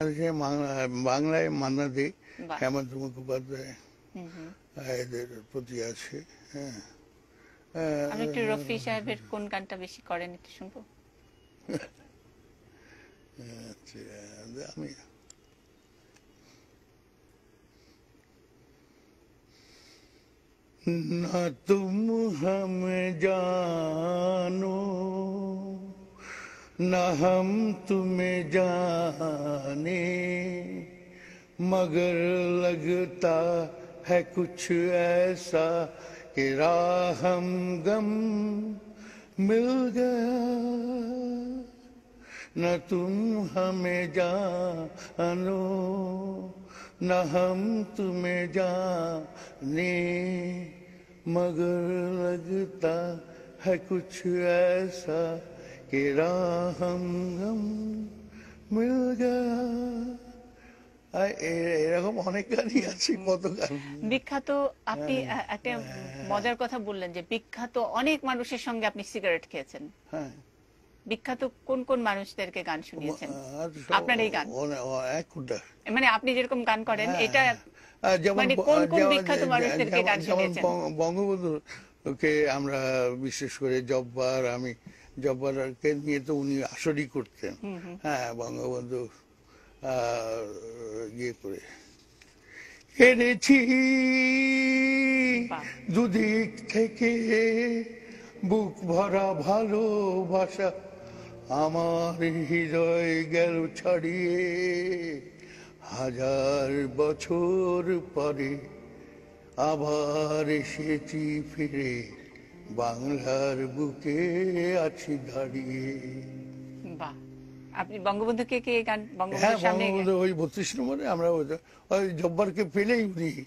বাংলাদেশে বাংলায় মান্নাদি হেমন্ত মুখোপাধ্যায় এদের প্রতি আছে হ্যাঁ। আমি একটু রফি সাহেবের কোন গানটা বেশি করেন একটু শুনব? আচ্ছা, আচ্ছা, আমি না তুম হাম জানো। न हम तुम्हें जाने, मगर लगता है कुछ ऐसा कि राह हम गम मिल गया। न तुम हमें जानो, न हम तुम्हें जाने, मगर लगता है कुछ ऐसा कि राह हम गम मिल गया আর এ- এরকম অনেক গানই আছে কত গান বিখ্যাত আপনি হ্যাঁ। আহ, একটা মজার কথা বললেন যে বিখ্যাত অনেক মানুষের সঙ্গে আপনি সিগারেট খেয়েছেন হ্যাঁ বিখ্যাত কোন কোন মানুষদেরকে গান শুনিয়েছেন আর সব আপনার এই গান অনে- অ- এক কোটা মানে আপনি যেরকম গান করেন হ্যাঁ, এটা আর যেমন মানে ব- কোন কোন যেমন- বিখ্যাত যে- মানুষদেরকে যেমন- গান যেমন শুনিয়েছেন? বঙ্গ- বঙ্গবন্ধুকে আমরা বিশেষ করে জব্বার আমি জব্বারকে নিয়ে তো উনি আসরই করতেন। হ্যাঁ বঙ্গবন্ধু ইয়ে করে। বাহ। দুদিক থেকে বুক ভরা ভালোবাসা আমার হৃদয় গেল ছাড়িয়ে। হাজার বছর পরে আবার এসেছি ফিরে। বাংলার বুকে আছি দাঁড়িয়ে। বাহ। আপনি বঙ্গবন্ধুকে কে গান হ্যাঁ বঙ্গবন্ধুর সামনে বঙ্গবন্ধু ওই বত্রিশ নম্বরে আমরা ওই- ওই জব্বারকে পেলেই উনি।